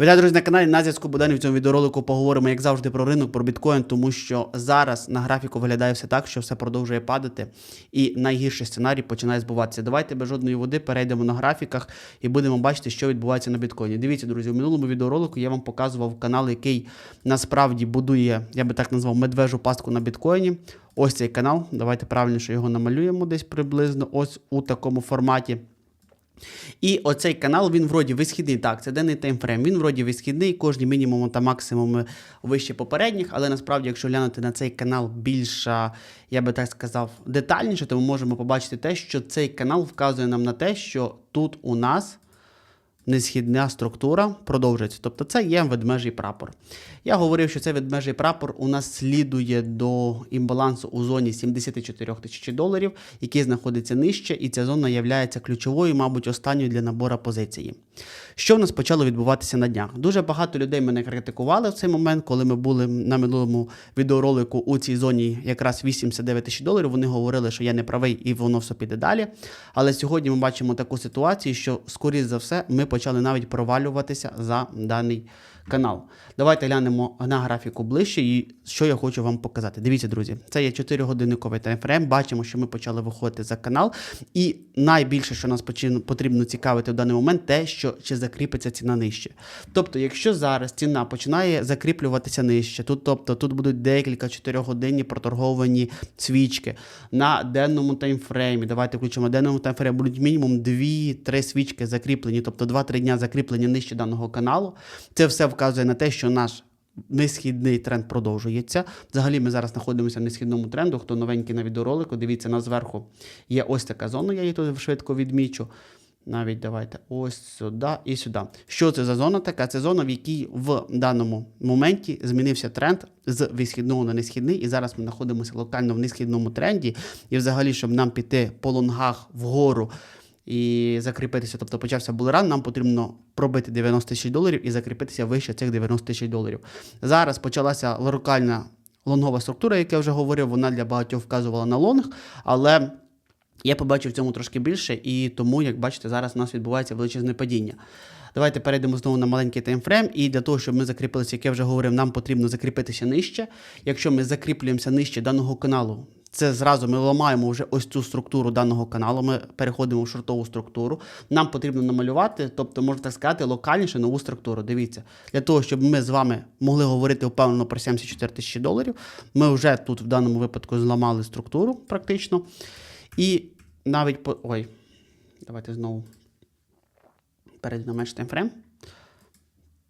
Вітаю, друзі, на каналі на зв'язку Богдан. В цьому відеоролику поговоримо, як завжди, про ринок, про біткоін, тому що зараз на графіку виглядає все так, що все продовжує падати, і найгірший сценарій починає збуватися. Давайте без жодної води перейдемо на графіках і будемо бачити, що відбувається на біткоїні. Дивіться, друзі, у минулому відеоролику я вам показував канал, який насправді будує, я би так назвав, медвежу пастку на біткоїні. Ось цей канал. Давайте правильніше його намалюємо десь приблизно ось у такому форматі. І оцей канал, він вроді висхідний, так, це денний таймфрейм. Він вроді висхідний, кожні мінімум та максимум вище попередніх, але насправді, якщо глянути на цей канал більш, я би так сказав, детальніше, то ми можемо побачити те, що цей канал вказує нам на те, що тут у нас несхідна структура продовжується. Тобто це є ведмежий прапор. Я говорив, що цей ведмежий прапор у нас слідує до імбалансу у зоні 74 тисяч доларів, який знаходиться нижче, і ця зона є ключовою, мабуть, останньою для набору позиції. Що в нас почало відбуватися на днях? Дуже багато людей мене критикували в цей момент, коли ми були на минулому відеоролику у цій зоні якраз 89 тисяч доларів. Вони говорили, що я не правий і воно все піде далі. Але сьогодні ми бачимо таку ситуацію, що, скоріш за все, ми почали навіть провалюватися за даний канал. Давайте глянемо на графіку ближче і що я хочу вам показати. Дивіться, друзі, це є 4-годинниковий таймфрейм. Бачимо, що ми почали виходити за канал. І найбільше, що нас потрібно цікавити в даний момент, те, що чи закріпиться ціна нижче. Тобто, якщо зараз ціна починає закріплюватися нижче, тут, тобто тут будуть декілька 4-годинні проторговані свічки на денному таймфреймі. Давайте включимо денному таймфреймі будуть мінімум 2-3 свічки закріплені, тобто 2-3 дня закріплені нижче даного каналу. Це все вказує на те, що наш несхідний тренд продовжується. Взагалі, ми зараз знаходимося в несхідному тренду. Хто новенький на відеоролику, дивіться на зверху. Є ось така зона, я її тут швидко відмічу. Навіть давайте ось сюди і сюди. Що це за зона така? Це зона, в якій в даному моменті змінився тренд з висхідного на несхідний, і зараз ми знаходимося локально в несхідному тренді. І взагалі, щоб нам піти по лонгах вгору і закріпитися, тобто почався булеран, нам потрібно пробити 90 тисяч доларів і закріпитися вище цих 90 тисяч доларів. Зараз почалася локальна лонгова структура, як я вже говорив, вона для багатьох вказувала на лонг, але я побачив в цьому трошки більше, і тому, як бачите, зараз у нас відбувається величезне падіння. Давайте перейдемо знову на маленький таймфрейм. І для того, щоб ми закріпилися, як я вже говорив, нам потрібно закріпитися нижче. Якщо ми закріплюємося нижче даного каналу, це зразу ми ламаємо вже ось цю структуру даного каналу. Ми переходимо в шортову структуру. Нам потрібно намалювати, тобто, можна так сказати, локальніше нову структуру. Дивіться, для того, щоб ми з вами могли говорити впевнено про 74 тисячі доларів. Ми вже тут в даному випадку зламали структуру практично. І навіть по. Ой, давайте знову перейдемо на менш таймфрейм.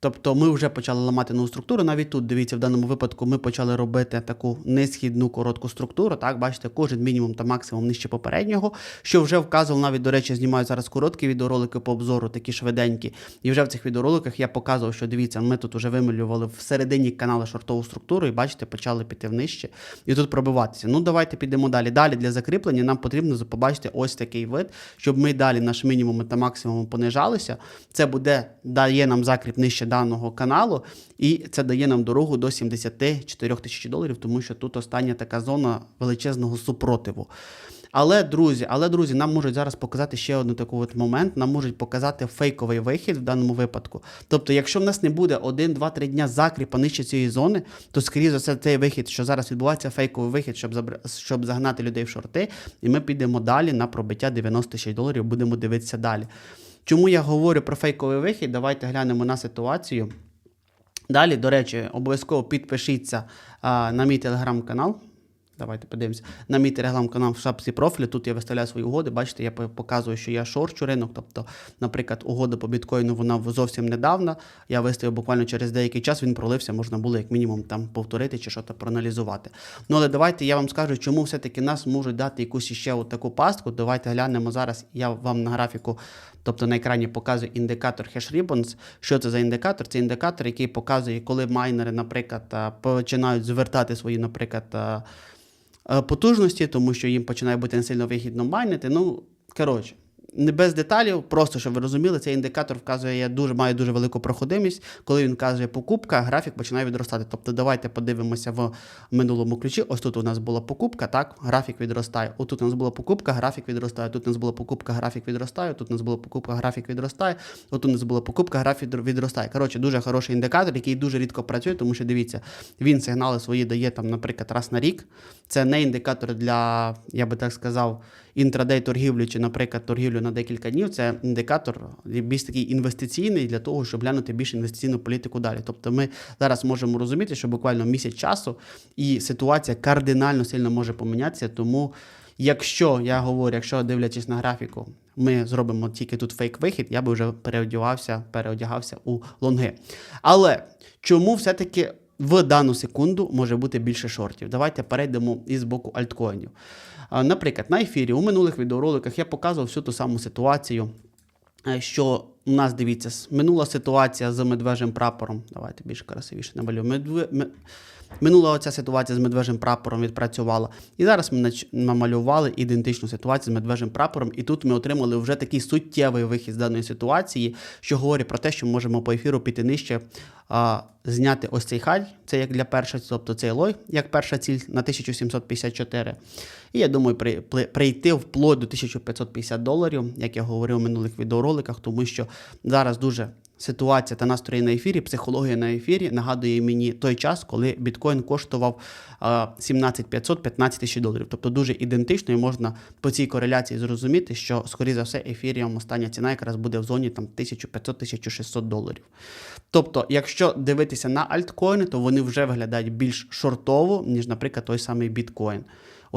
Тобто ми вже почали ламати нову структуру. Навіть тут, дивіться, в даному випадку ми почали робити таку несхідну коротку структуру. Так, бачите, кожен мінімум та максимум нижче попереднього, що вже вказував, навіть, до речі, знімаю зараз короткі відеоролики по обзору, такі швиденькі. І вже в цих відеороликах я показував, що дивіться, ми тут вже вималювали всередині каналу шортову структуру, і бачите, почали піти внище і тут пробиватися. Ну, давайте підемо далі. Далі для закріплення нам потрібно побачити ось такий вид, щоб ми далі наш мінімум та максимум понижалися. Це буде дає нам закріп нижче даного каналу, і це дає нам дорогу до 74 тисяч доларів, тому що тут остання така зона величезного супротиву. Але, друзі, але, друзі, нам можуть зараз показати ще один такий от момент. Нам можуть показати фейковий вихід в даному випадку. Тобто, якщо в нас не буде 1, 2, 3 дня закріпа нижче цієї зони, то скоріше за все цей вихід, що зараз відбувається, фейковий вихід, щоб забр... щоб загнати людей в шорти, і ми підемо далі на пробиття 90 тисяч доларів, будемо дивитися далі. Чому я говорю про фейковий вихід? Давайте глянемо на ситуацію. Далі, до речі, обов'язково підпишіться а, на мій телеграм-канал. Давайте подивимося. На мій телеграм-канал в шапці профілю. Тут я виставляю свої угоди. Бачите, я показую, що я шорчу ринок. Тобто, наприклад, угода по біткоїну вона зовсім недавно. Я виставив буквально через деякий час, він пролився, можна було як мінімум там повторити чи щось проаналізувати. Ну але давайте я вам скажу, чому все-таки нас можуть дати якусь ще от таку пастку. Давайте глянемо зараз. Я вам на графіку, тобто на екрані показую індикатор Hash Ribbons. Що це за індикатор? Це індикатор, який показує, коли майнери, наприклад, починають звертати свої, наприклад потужності, тому що їм починає бути не сильно вигідно майнити. Ну, коротше, не без деталів, просто щоб ви розуміли, цей індикатор вказує я дуже має дуже велику проходимість. Коли він вказує покупка, графік починає відростати. Тобто, давайте подивимося в минулому ключі. Ось тут у нас була покупка, так, графік відростає. Отут у нас була покупка, графік відростає. Тут у нас була покупка, графік відростає. Тут у нас була покупка, графік відростає. От у нас була покупка, графік відростає. Коротше, дуже хороший індикатор, який дуже рідко працює, тому що дивіться, він сигнали свої дає там, наприклад, раз на рік. Це не індикатор для, я би так сказав, інтрадей торгівлі чи, наприклад, торгівлю на декілька днів. Це індикатор більш такий інвестиційний для того, щоб глянути більш інвестиційну політику далі. Тобто ми зараз можемо розуміти, що буквально місяць часу і ситуація кардинально сильно може помінятися. Тому, якщо я говорю, якщо дивлячись на графіку, ми зробимо тільки тут фейк-вихід, я би вже переодягався, переодягався у лонги. Але чому все-таки в дану секунду може бути більше шортів? Давайте перейдемо із боку альткоїнів. Наприклад, на ефірі у минулих відеороликах я показував всю ту саму ситуацію, е, що у нас дивіться, минула ситуація з медвежим прапором. Давайте більш красивіше намалюємо. Медве... Минула оця ситуація з медвежим прапором відпрацювала. І зараз ми намалювали ідентичну ситуацію з медвежим прапором. І тут ми отримали вже такий суттєвий вихід з даної ситуації, що говорить про те, що ми можемо по ефіру піти нижче, а, зняти ось цей хай, це як для першої, тобто цей лой, як перша ціль на 1754. І я думаю, при, при- прийти вплоть до 1550 доларів, як я говорив у минулих відеороликах, тому що зараз дуже ситуація та настрої на ефірі, психологія на ефірі нагадує мені той час, коли біткоін коштував а, 17500 15 тисяч доларів. Тобто дуже ідентично і можна по цій кореляції зрозуміти, що, скоріше за все, ефіріум остання ціна якраз буде в зоні там 1500-1600 доларів. Тобто, якщо дивитися на альткоїни, то вони вже виглядають більш шортово, ніж, наприклад, той самий біткоін.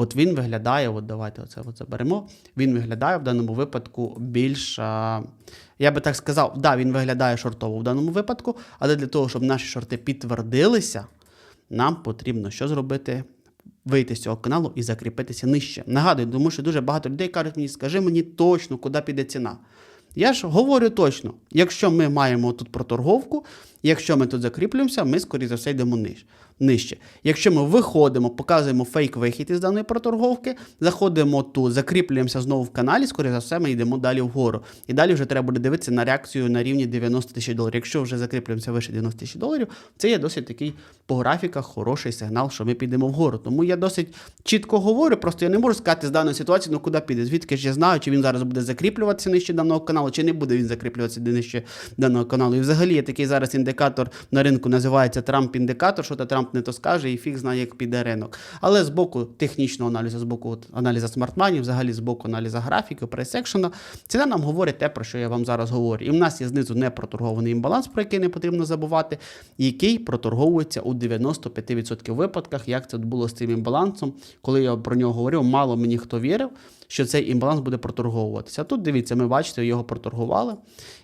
От він виглядає, от давайте оце от заберемо. Він виглядає в даному випадку більш, я би так сказав, да, він виглядає шортово в даному випадку, але для того, щоб наші шорти підтвердилися, нам потрібно що зробити? Вийти з цього каналу і закріпитися нижче. Нагадую, тому що дуже багато людей кажуть мені, скажи мені точно, куди піде ціна. Я ж говорю точно, якщо ми маємо тут проторговку, якщо ми тут закріплюємося, ми, скоріше за все, йдемо ниж, нижче. Якщо ми виходимо, показуємо фейк-вихід із даної проторговки, заходимо тут, закріплюємося знову в каналі, скоріше за все, ми йдемо далі вгору. І далі вже треба буде дивитися на реакцію на рівні 90 тисяч доларів. Якщо вже закріплюємося вище 90 тисяч доларів, це є досить такий по графіках хороший сигнал, що ми підемо вгору. Тому я досить чітко говорю, просто я не можу сказати з даної ситуації, ну куди піде. Звідки ж я знаю, чи він зараз буде закріплюватися нижче даного каналу, чи не буде він закріплюватися нижче даного каналу. І взагалі є такий зараз індикатор на ринку, називається Трамп-індикатор, що то Трамп не то скаже, і фіг знає, як піде ринок. Але з боку технічного аналізу, з боку аналізу смартманів, взагалі з боку аналізу графіки, прайсекшена, ціна нам говорить те, про що я вам зараз говорю. І в нас є знизу непроторгований імбаланс, про який не потрібно забувати, який проторговується у 95% випадках, як це було з цим імбалансом. Коли я про нього говорив, мало мені хто вірив, що цей імбаланс буде проторговуватися. Тут дивіться, ми бачите, його проторгували.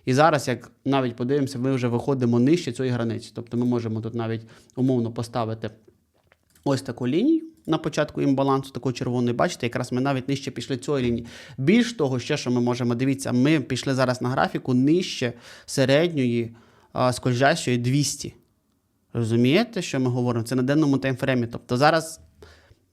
І зараз, як навіть подивимося, ми вже виходимо нижче цієї границі. Тобто ми можемо тут навіть умовно поставити ось таку лінію. На початку імбалансу такої червоної, бачите, якраз ми навіть нижче пішли цієї лінії. Більш того, ще що ми можемо дивіться, ми пішли зараз на графіку нижче середньої скольжащої 200. Розумієте, що ми говоримо? Це на денному таймфреймі. Тобто зараз,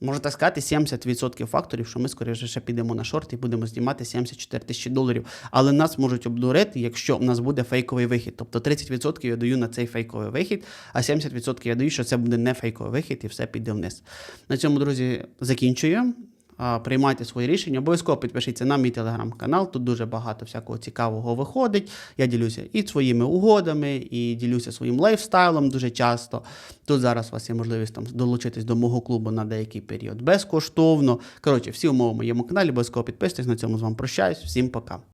можна так сказати, 70% факторів, що ми, скоріше, ще підемо на шорт і будемо знімати 74 тисячі доларів. Але нас можуть обдурити, якщо в нас буде фейковий вихід. Тобто 30% я даю на цей фейковий вихід, а 70% я даю, що це буде не фейковий вихід і все піде вниз. На цьому, друзі, закінчуємо. Приймайте свої рішення. Обов'язково підпишіться на мій телеграм-канал. Тут дуже багато всякого цікавого виходить. Я ділюся і своїми угодами, і ділюся своїм лайфстайлом дуже часто. Тут зараз у вас є можливість там долучитись до мого клубу на деякий період безкоштовно. Коротше, всі умови в моєму каналі. Обов'язково підписуйтесь. На цьому з вами прощаюсь. Всім пока.